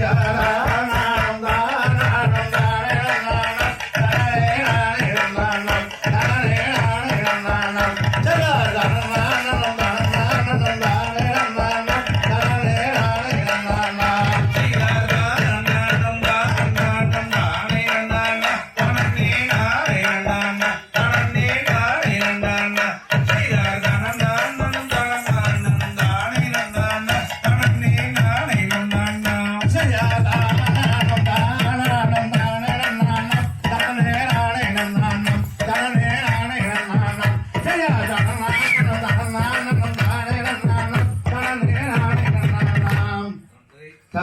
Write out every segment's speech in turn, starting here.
yeah.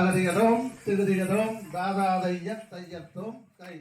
தகதிகதோம் திகுதிகதோம் தாதாதைய தையத்தோம் கை